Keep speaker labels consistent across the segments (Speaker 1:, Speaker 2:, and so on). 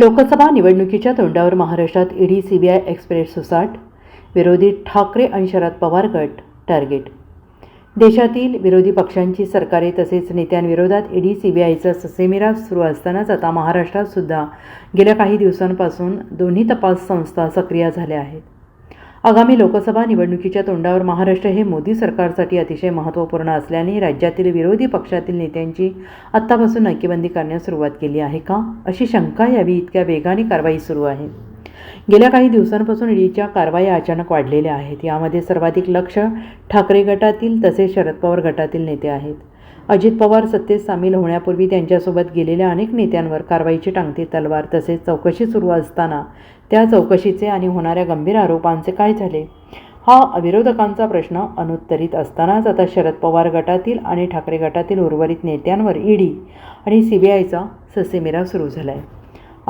Speaker 1: लोकसभा निवडणुकीच्या तोंडावर महाराष्ट्रात ईडी सीबीआय एक्सप्रेस सुसाट विरोधी ठाकरे आणि शरद पवार गट टार्गेट. देशातील विरोधी पक्षांची सरकारे तसेच नेत्यांविरोधात ईडी सीबीआयचा ससेमिरा सुरू असतानाच आता महाराष्ट्रात सुद्धा गेल्या काही दिवसांपासून दोन्ही तपास संस्था सक्रिय झाल्या आहेत. आगामी लोकसभा निवडणुकीच्या तोंडावर महाराष्ट्र हे मोदी सरकारसाठी अतिशय महत्त्वपूर्ण असल्याने राज्यातील विरोधी पक्षातील नेत्यांची आत्तापासून नाकेबंदी करण्यास सुरुवात केली आहे का? अशी शंका यावी इतक्या वेगाने कारवाई सुरू आहे. गेल्या काही दिवसांपासून ईडीच्या कारवाया अचानक वाढलेल्या आहेत. यामध्ये सर्वाधिक लक्ष ठाकरे गटातील तसेच शरद पवार गटातील नेते आहेत. अजित पवार सत्तेत सामील होण्यापूर्वी त्यांच्यासोबत गेलेल्या अनेक नेत्यांवर कारवाईची टांगती तलवार तसेच चौकशी सुरू असताना त्या चौकशीचे आणि होणाऱ्या गंभीर आरोपांचे काय झाले? हा विरोधकांचा प्रश्न अनुत्तरित असतानाच आता शरद पवार गटातील आणि ठाकरे गटातील उर्वरित नेत्यांवर ईडी आणि सी बी आयचा ससेमिरा सुरू झाला आहे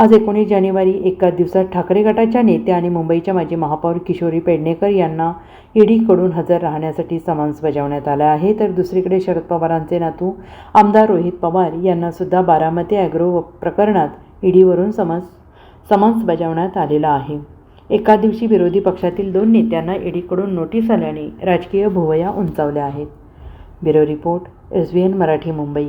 Speaker 1: आज एकोणीस जानेवारी एका दिवसात ठाकरे गटाच्या नेत्या आणि मुंबईच्या माजी महापौर किशोरी पेडणेकर यांना ईडीकडून हजर राहण्यासाठी समन्स बजावण्यात आलं आहे. तर दुसरीकडे शरद पवारांचे नातू आमदार रोहित पवार यांना सुद्धा बारामती ॲग्रो प्रकरणात ईडीवरून समन्स समन्स बजावण्यात आलेला आहे. एका दिवशी विरोधी पक्षातील दोन नेत्यांना ईडीकडून नोटीस आल्याने राजकीय भुवया उंचावल्या आहेत. Bureau report S V N Marathi Mumbai.